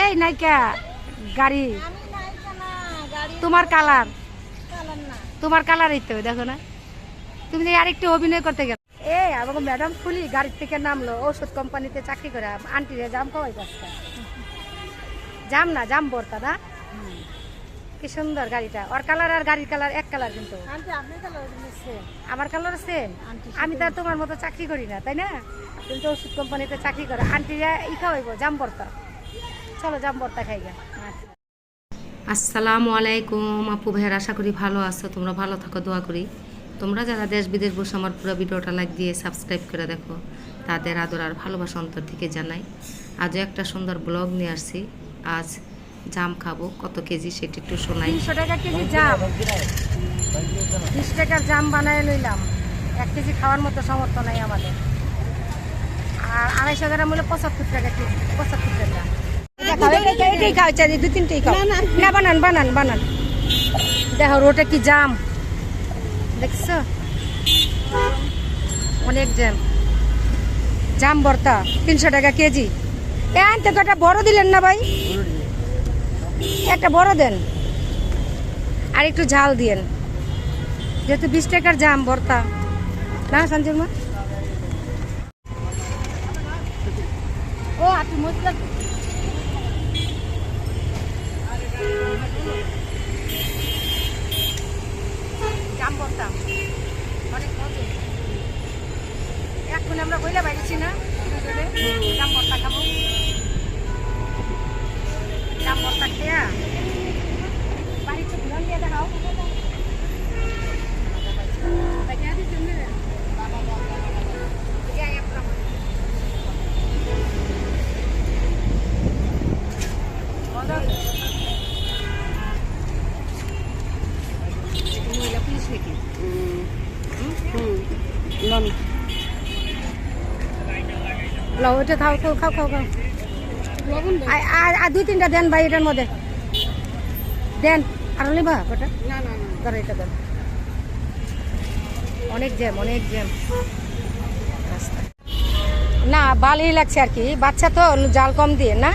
এই নাইকা গাড়ি। তোমার কালার? তোমার কালারই তো দেখো না। তুমি যে আরেকটু অভিনয় করতে গেলে। এই আমাকে ম্যাডাম ফুলি গাড়ির থেকে নামলো ওষুধ কোম্পানিতে চাকরি করে আন্টি রে জাম খাওয়াই পাঁচটা জাম না জাম বর্তা না। কি সুন্দর গাড়িটা। ওর কালার আর গাড়ির কালার এক কালার কিন্তু। আমার কালার সেম আমি তো তোমার মতো চাকরি করি না তাই না? তুমি তো ওষুধ কোম্পানিতে চাকরি করো আন্টিরা ই খাওয়াইব জাম বর্তা চলো জাম বর্তা খাই গা আসসালামু আলাইকুম আপু ভাইয়ের আশা করি ভালো আছো। তোমরা ভালো থাকো দোয়া করি। তোমরা যারা দেশ বিদেশ বসে আমার পুরো ভিডিওটা লাইক দিয়ে সাবস্ক্রাইব করে দেখো তাদের আদর আর ভালোবাসা অন্তর থেকে জানাই। আজও একটা সুন্দর ব্লগ নিয়ে আসছি। আজ জাম খাব কত কেজি সেটি একটু শোনাই। তিনশো টাকা কেজি জাম। বিশ টাকার জাম বানায় লইলাম। এক কেজি খাওয়ার মতো সামর্থ্য নাই আমাদের। আর আড়াইশো গ্রাম হলো পঁচাত্তর টাকা কেজি পঁচাত্তর টাকা। এটাই খাও চাই দু তিনটেই না বানান বানান বানান। দেখো রোটে কি জাম। দেখছ? অনেক জ্যাম জাম ভর্তা তিনশো টাকা কেজি। আনতে তো একটা বড় দিলেন না ভাই? একটা বড় দেন। আর একটু ঝাল দিয়েন। যেহেতু বিশ টাকার জাম ভর্তা। না সঞ্জয় মা? ও আপনি মজলা জাম করতাম অনেক মজুর এখন আমরা বইলে বাইরেছি না জাম করতাম খাব জাম ভর্তা খেয়া বাড়ি তো ঘুরান দিয়ে দেখাও লাও এটা খাও খাও খাও খাও খাও। আর- আর দুই তিনটা দেন ভাই এটার মধ্যে। দেন আর নেবা ওটা। না না ধরো এটা দেন অনেক জ্যাম অনেক জ্যাম। না ভালোই লাগছে আর কি। বাচ্চা তো জাল কম দিয়ে না?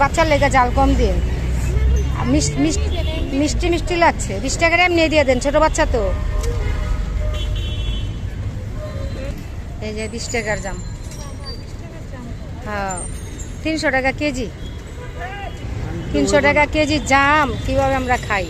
বাচ্চার লেগে জাল কম দিয়ে। মিষ্টি মিষ্টি মিষ্টি মিষ্টি লাগছে। বিশ টাকা এমনি দিয়ে দেন, ছোট বাচ্চা তো। এই যে বিশ টাকার জাম। হ্যাঁ তিনশো টাকা কেজি। তিনশো টাকা কেজি জাম, কীভাবে আমরা খাই?